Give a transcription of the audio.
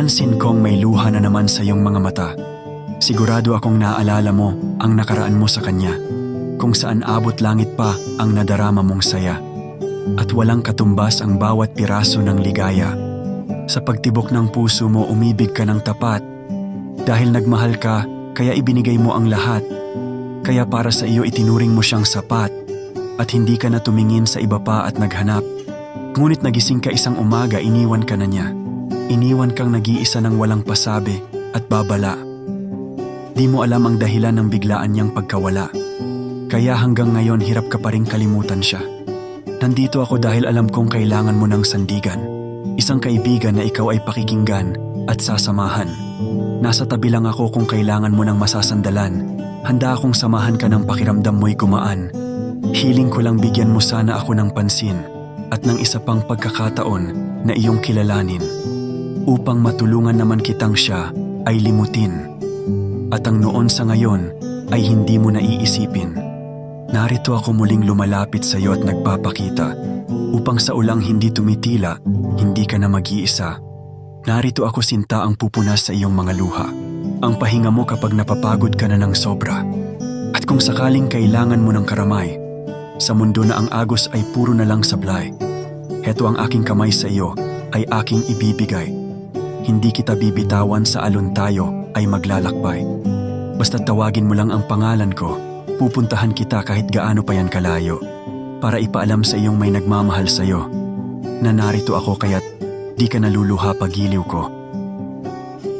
Napansin kong may luha na naman sa iyong mga mata. Sigurado akong naaalala mo ang nakaraan mo sa kanya, kung saan abot langit pa ang nadarama mong saya. At walang katumbas ang bawat piraso ng ligaya. Sa pagtibok ng puso mo umibig ka ng tapat. Dahil nagmahal ka, kaya ibinigay mo ang lahat. Kaya para sa iyo itinuring mo siyang sapat. At hindi ka na tumingin sa iba pa at naghanap. Ngunit nagising ka isang umaga, iniwan ka na niya. Iniwan kang nag-iisa ng walang pasabi at babala. Di mo alam ang dahilan ng biglaan niyang pagkawala. Kaya hanggang ngayon hirap ka pa rin kalimutan siya. Nandito ako dahil alam kong kailangan mo ng sandigan. Isang kaibigan na ikaw ay pakikinggan at sasamahan. Nasa tabi lang ako kung kailangan mo ng masasandalan. Handa akong samahan ka ng pakiramdam mo'y gumaan. Hiling ko lang bigyan mo sana ako ng pansin at ng isa pang pagkakataon na iyong kilalanin. Upang matulungan naman kitang siya ay limutin. At ang noon sa ngayon ay hindi mo naiisipin. Narito ako muling lumalapit sa iyo at nagpapakita upang sa ulang hindi tumitila, hindi ka na mag-iisa. Narito ako sinta ang pupunas sa iyong mga luha. Ang pahinga mo kapag napapagod ka na ng sobra. At kung sakaling kailangan mo ng karamay, sa mundo na ang agos ay puro na lang sablay. Heto ang aking kamay sa iyo ay aking ibibigay. Hindi kita bibitawan sa alon tayo ay maglalakbay. Basta tawagin mo lang ang pangalan ko, pupuntahan kita kahit gaano pa yan kalayo. Para ipaalam sa iyong may nagmamahal sa iyo na narito ako kaya't di ka naluluha pagiliw ko